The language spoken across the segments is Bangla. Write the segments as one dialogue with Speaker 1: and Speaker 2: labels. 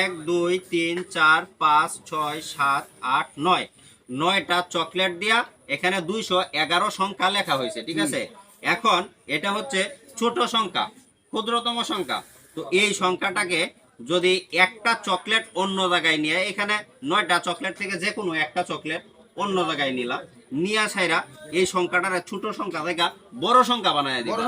Speaker 1: এক দুই তিন চার পাঁচ ছয় সাত আট নয় নয়টা চকলেট দিয়া এখানে দুইশো এগারো সংখ্যা লেখা হয়েছে ঠিক আছে এখন এটা হচ্ছে ছোট সংখ্যা ক্ষুদ্রতম সংখ্যা তো এই সংখ্যাটাকে যদি একটা চকলেট অন্য জায়গায় নিয়ে এখানে নয়টা চকলেট থেকে যে কোনো একটা চকলেট অন্য জায়গায় নিলাম নিয়া সাইরা এই সংখ্যাটা ছোট সংখ্যা থেকে বড় সংখ্যা বানায় দিল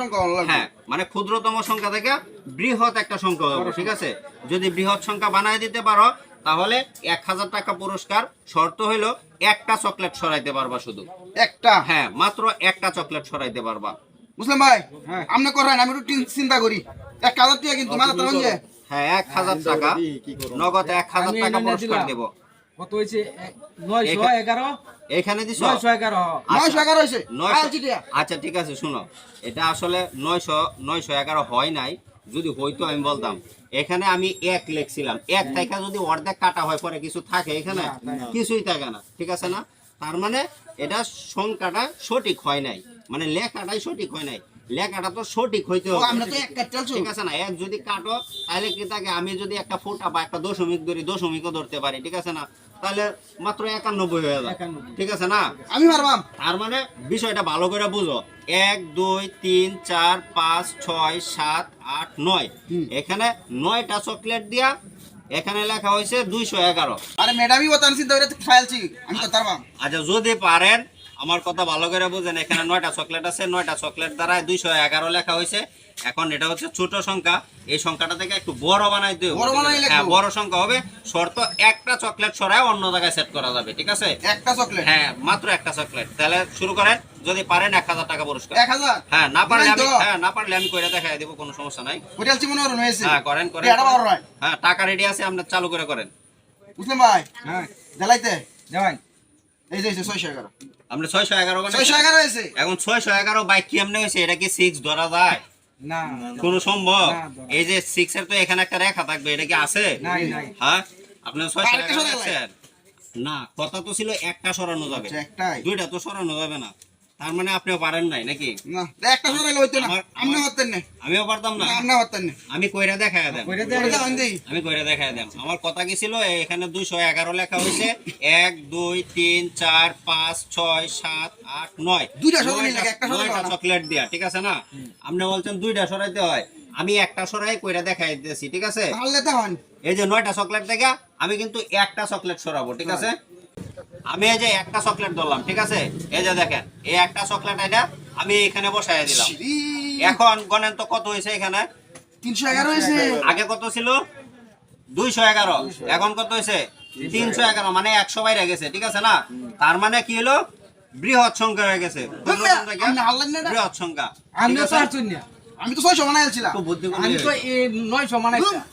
Speaker 1: হ্যাঁ মানে ক্ষুদ্রতম সংখ্যা থেকে বৃহৎ একটা সংখ্যা হবে ঠিক আছে যদি বৃহৎ সংখ্যা বানায় দিতে পারো তাহলে এক হাজার টাকা পুরস্কার শর্ত হইলো একটা চকলেট সরাইতে পারবা শুধু একটা হ্যাঁ মাত্র একটা চকলেট সরাইতে পারবা
Speaker 2: বুঝলাম ভাই হ্যাঁ। আপনি করেন আমি একটু চিন্তা করি এক হাজার টাকা কিন্তু মাথা
Speaker 1: হ্যাঁ এক হাজার টাকা নগদ এক হাজার টাকা পুরস্কার দেবো কত এখানে আচ্ছা।, আচ্ছা ঠিক আছে শুনো এটা আসলে হয় নাই যদি হইতো আমি বলতাম এখানে আমি এক লিখছিলাম এক টাকা যদি অর্ধেক কাটা হয় পরে কিছু থাকে এখানে কিছুই থাকে না ঠিক আছে না তার মানে এটা সংখ্যাটা সঠিক হয় নাই মানে লেখাটাই সঠিক হয় নাই লেখাটা তো সঠিক হইতে এক যদি কাটো তাহলে কি থাকে আমি যদি একটা ফোটা বা একটা দশমিক ধরি দশমিকও ধরতে পারি ঠিক আছে না তাহলে মাত্র একানব্বই হয়ে যাবে ঠিক আছে না আমি পারবাম তার মানে বিষয়টা ভালো করে বুঝো এক দুই তিন চার পাঁচ ছয় সাত আট নয় এখানে নয়টা চকলেট দিয়া এখানে লেখা হয়েছে দুইশো এগারো
Speaker 2: আরে ম্যাডামই চিন্তা করে ফাইলছি আমি তো পারবাম
Speaker 1: আচ্ছা যদি পারেন আমার কথা ভালো করে বুঝেন এখানে নয়টা চকলেট আছে নয়টা চকলেট দ্বারা দুইশো এগারো লেখা হয়েছে এখন এটা হচ্ছে ছোট সংখ্যা এই সংখ্যাটা থেকে একটু বড় বানাই দিও হ্যাঁ বড় সংখ্যা হবে শর্ত একটা চকলেট সরায় অন্য জায়গায় সেট করা যাবে ঠিক আছে
Speaker 2: একটা চকলেট হ্যাঁ
Speaker 1: মাত্র একটা চকলেট তাহলে শুরু করেন যদি পারেন এক হাজার টাকা পুরস্কার হ্যাঁ, হ্যাঁ না পারলে আমি হ্যাঁ না পারলে আমি করে দেখাই দেবো কোনো সমস্যা নাই হ্যাঁ করেন করেন হ্যাঁ টাকা রেডি আছে আপনার চালু করে করেন
Speaker 2: বুঝলেন ভাই হ্যাঁ জ্বালাইতে জামাই
Speaker 1: এগারো বাইক কি এটা কি সিক্স ধরা যায় কোনো সম্ভব এই যে তো এখানে একটা রেখা থাকবে এটা কি আছে
Speaker 2: হ্যাঁ
Speaker 1: না কথা তো ছিল একটা সরানো যাবে আচ্ছা, দুইটা তো সরানো যাবে না তার মানে আপনিও পারেন নাই নাকি
Speaker 2: না একটা সময় না না আমিও পারতাম না না
Speaker 1: আমি কইরা দেখায় কইরা দেখায় আমি কইরা দেখায় আমার কথা কি ছিল এখানে 211 লেখা হইছে 1 2 3 4 5 6 7 8 9
Speaker 2: দুইটা সরাই লাগে একটা সরাই
Speaker 1: চকলেট দিয়া ঠিক আছে না আপনি বলছেন দুইটা সরাইতে হয় আমি একটা সরাই কইরা দেখাই দিতেছি ঠিক আছে তাহলে তো হন এই যে নয়টা চকলেট দেখা আমি কিন্তু একটা চকলেট সরাবো ঠিক আছে আমি এই যে একটা চকলেট ধরলাম ঠিক আছে এই যে দেখেন এই একটা চকলেট এটা আমি এখানে বসাই দিলাম এখন গণেন তো কত হয়েছে এখানে
Speaker 2: তিনশো এগারো হয়েছে
Speaker 1: আগে কত ছিল দুইশো এগারো এখন কত হয়েছে তিনশো এগারো মানে একশো বাইরে গেছে ঠিক আছে না তার মানে কি হলো বৃহৎ সংখ্যা হয়ে গেছে
Speaker 2: বৃহৎ সংখ্যা আমি তো ছয়শো বানাইছিলাম আমি তো নয়শো বানাই